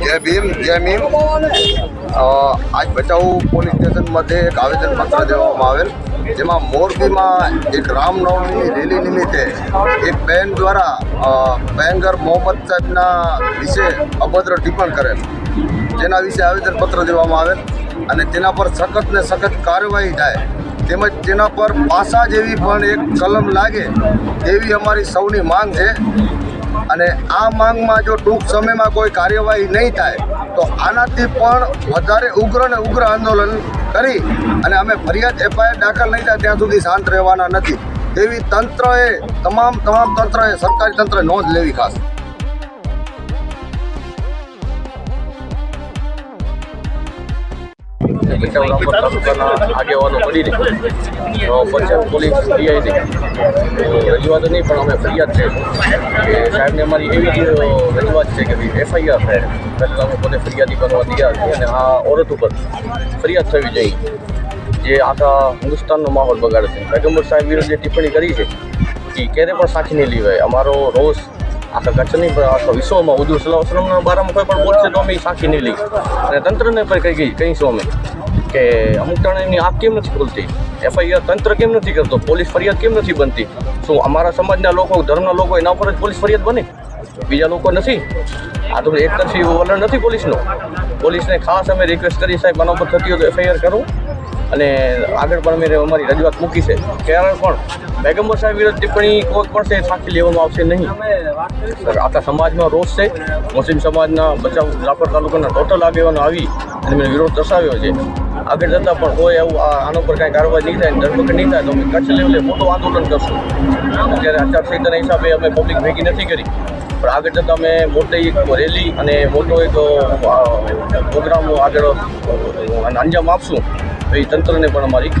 જય ભીમ જય ભીમ. આજ ભચાઉ પોલીસ સ્ટેશનમાંથી એક આવેદનપત્ર દેવામાં આવેલ, જેમાં મોરબીમાં એક રામનવમીની રેલી નિમિત્તે એક બહેન દ્વારા ભયંકર મોહમ્મદ સાહેબના વિશે અભદ્ર ટિપ્પણ કરેલ. જેના વિશે આવેદનપત્ર દેવામાં આવેલ અને તેના પર સખત ને સખત કાર્યવાહી થાય. તેમજ તેના પર પાસા જેવી પણ એક કલમ લાગે, તેવી અમારી સૌની માંગ છે. અને આ માંગમાં જો ટૂંક સમયમાં કોઈ કાર્યવાહી નહીં થાય, તો આનાથી પણ વધારે ઉગ્ર ને ઉગ્ર આંદોલન કરી અને અમે ફરિયાદ એફઆઈઆર દાખલ નહીં થાય ત્યાં સુધી શાંત રહેવાના નથી. એવી તંત્રએ, તમામ તમામ તંત્રએ, સરકારી તંત્રએ નોંધ લેવી ખાસ. ભચાઉ રામપર તાલુકાના આગેવાનો મળીને પંચાયત પોલીસ પીઆઈને રજૂઆત નહીં, પણ અમે ફરિયાદ છે કે સાહેબને અમારી એવી જ રજૂઆત છે કે ભાઈ એફઆઈઆર પહેલાં અમે પોતે ફરિયાદી કરવા તૈયાર છીએ અને આ ઓરત ઉપર ફરિયાદ થવી જોઈએ. જે આખા હિન્દુસ્તાનનો માહોલ બગાડે છે. પેગમ્બર સાહેબ વિરુદ્ધ જે ટિપ્પણી કરી છે એ ક્યારે પણ સાચી નહીં લેવાય અમારો રોષ આખા કચ્છ નહીં પણ આખા વિશ્વમાં ઉદુ સલામના બારામાં કોઈ પણ બોલશે તો અમે સાચી નહીં લઈ અને તંત્રને પણ કઈ ગઈ કહીશું અમે કે અમુક ટાણાની આંખ કેમ નથી ખુલતી? એફઆઈઆર તંત્ર કેમ નથી કરતો? પોલીસ ફરિયાદ કેમ નથી બનતી? શું અમારા સમાજના લોકો, ધર્મના લોકો એના ઉપર જ પોલીસ ફરિયાદ બને? બીજા લોકો નથી? આ તો એક તરફી વલણ નથી પોલીસનો. પોલીસને ખાસ અમે રિક્વેસ્ટ કરી સાહેબ, આના ઉપર થતી હોય તો એફઆઈઆર કરો. અને આગળ પણ અમે અમારી રજૂઆત મૂકી છે. ત્યારે પણ બેગમ્બર સાહેબ વિરુદ્ધ ટિપ્પણી કોઈ પણ છે સાચી લેવામાં આવશે નહીં. સર આખા સમાજમાં રોષ છે. મુસ્લિમ સમાજના બચાવ રાપર તાલુકાના ટોટલ આગેવાનો આવી અને મેં વિરોધ દર્શાવ્યો છે. આગળ જતાં પણ કોઈ એવું આના ઉપર કાંઈ કાર્યવાહી નહીં થાય ધરપકડ નહીં થાય તો અમે કચ્છ લેવલે મોટું આંદોલન કરશું. અત્યારે આચારસંહિતાના હિસાબે અમે પબ્લિક ભેગી નથી કરી. પણ આગળ જતાં અમે મોટી એક રેલી અને મોટો એક પ્રોગ્રામ આગળ અંજામ આપશું. એ તંત્રને પણ અમારી